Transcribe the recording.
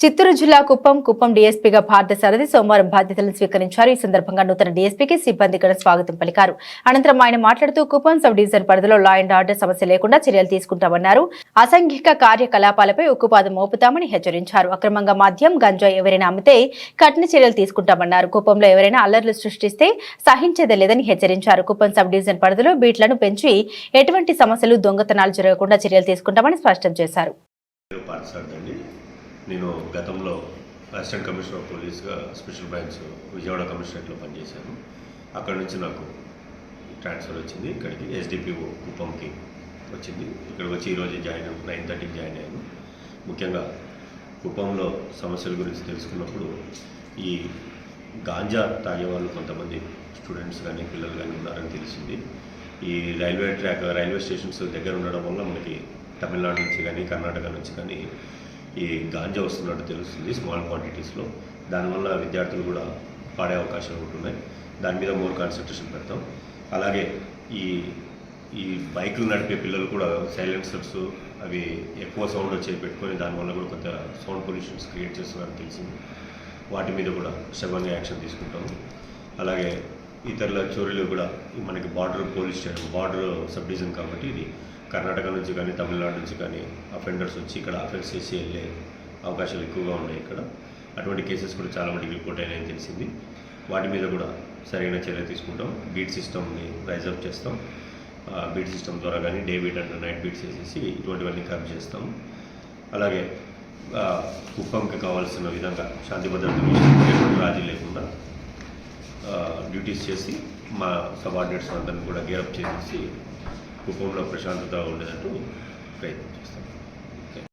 చిత్తూరు జిల్లా కుప్పం కుప్పం డీఎస్పీగా భారత సారథి సోమవారం బాధ్యతలను స్వీకరించారు. ఈ సందర్భంగా నూతన డీఎస్పీకి సిబ్బంది స్వాగతం పలికారు. అనంతరం ఆయన మాట్లాడుతూ కుప్పం సబ్ డివిజన్ పరిధిలో లా అండ్ ఆర్డర్ సమస్య లేకుండా చర్యలు తీసుకుంటామన్నారు. అసాంఘిక కార్యకలాపాలపై ఉక్కుపాదం మోపుతామని హెచ్చరించారు. అక్రమంగా మద్యం గంజాయి ఎవరైనా అమ్మితే కఠిన చర్యలు తీసుకుంటామన్నారు. కుప్పంలో ఎవరైనా అల్లర్లు సృష్టిస్తే సహించేదే లేదని హెచ్చరించారు. కుప్పం సబ్ డివిజన్ పరిధిలో బీట్లను పెంచి ఎటువంటి సమస్యలు దొంగతనాలు జరగకుండా చర్యలు తీసుకుంటామని స్పష్టం చేశారు. నేను గతంలో అసిస్టెంట్ కమిషనర్ ఆఫ్ పోలీస్గా స్పెషల్ బ్రాంచ్ విజయవాడ కమిషనరేట్లో పనిచేశాను. అక్కడ నుంచి నాకు ట్రాన్స్ఫర్ వచ్చింది. ఇక్కడికి ఎస్డిపిఓ కుప్పంకి వచ్చింది. ఇక్కడికి వచ్చి ఈరోజు జాయిన్ నైన్ థర్టీకి జాయిన్ అయ్యాను. ముఖ్యంగా కుప్పంలో సమస్యల గురించి తెలుసుకున్నప్పుడు ఈ గాంజా తాగేవాళ్ళు కొంతమంది స్టూడెంట్స్ కానీ పిల్లలు కానీ ఉన్నారని తెలిసింది. ఈ రైల్వే ట్రాక్ రైల్వే స్టేషన్స్ దగ్గర ఉండడం వల్ల మనకి తమిళనాడు నుంచి కానీ కర్ణాటక నుంచి కానీ ఈ గాంజా వస్తున్నట్టు తెలుస్తుంది స్మాల్ క్వాంటిటీస్లో దానివల్ల విద్యార్థులు కూడా పాడే అవకాశాలు ఉంటున్నాయి దాని మీద మోర్ కాన్సన్ట్రేషన్ పెడతాం. అలాగే ఈ ఈ బైకులు నడిపే పిల్లలు కూడా సైలెన్సర్స్ అవి ఎక్కువ సౌండ్ వచ్చే పెట్టుకొని దానివల్ల కూడా కొంత సౌండ్ పొల్యూషన్స్ క్రియేట్ చేస్తున్నారని తెలిసింది. వాటి మీద కూడా శ్రమంగా యాక్షన్ తీసుకుంటాము. అలాగే ఇతరుల చోరీలు కూడా మనకి border police station border sub division కాబట్టి ఇది కర్ణాటక నుంచి కానీ తమిళనాడు నుంచి కానీ అఫెండర్స్ వచ్చి ఇక్కడ అఫెన్స్ చేసి వెళ్ళే అవకాశాలు ఎక్కువగా ఉన్నాయి ఇక్కడ. అటువంటి కేసెస్ కూడా చాలా మటుకు రిపోర్ట్ అయినాయని తెలిసింది. వాటి మీద కూడా సరైన చర్య తీసుకుంటాం. బీట్ సిస్టమ్ని రైజప్ చేస్తాం. బీట్ సిస్టమ్ ద్వారా కానీ day beat and night beats వేసేసి ఇటువంటివన్నీ కర్వ్ చేస్తాం. అలాగే కుప్పంకి కావాల్సిన విధంగా శాంతి భద్రత విషయంలో రాజీ లేకుండా డ్యూటీస్ చేసి మా సబార్డినేట్స్ అందరిని కూడా గేరప్ చేసేసి కుటుంబంలో ప్రశాంతత ఉండేటట్టు ప్రయత్నం చేస్తాం.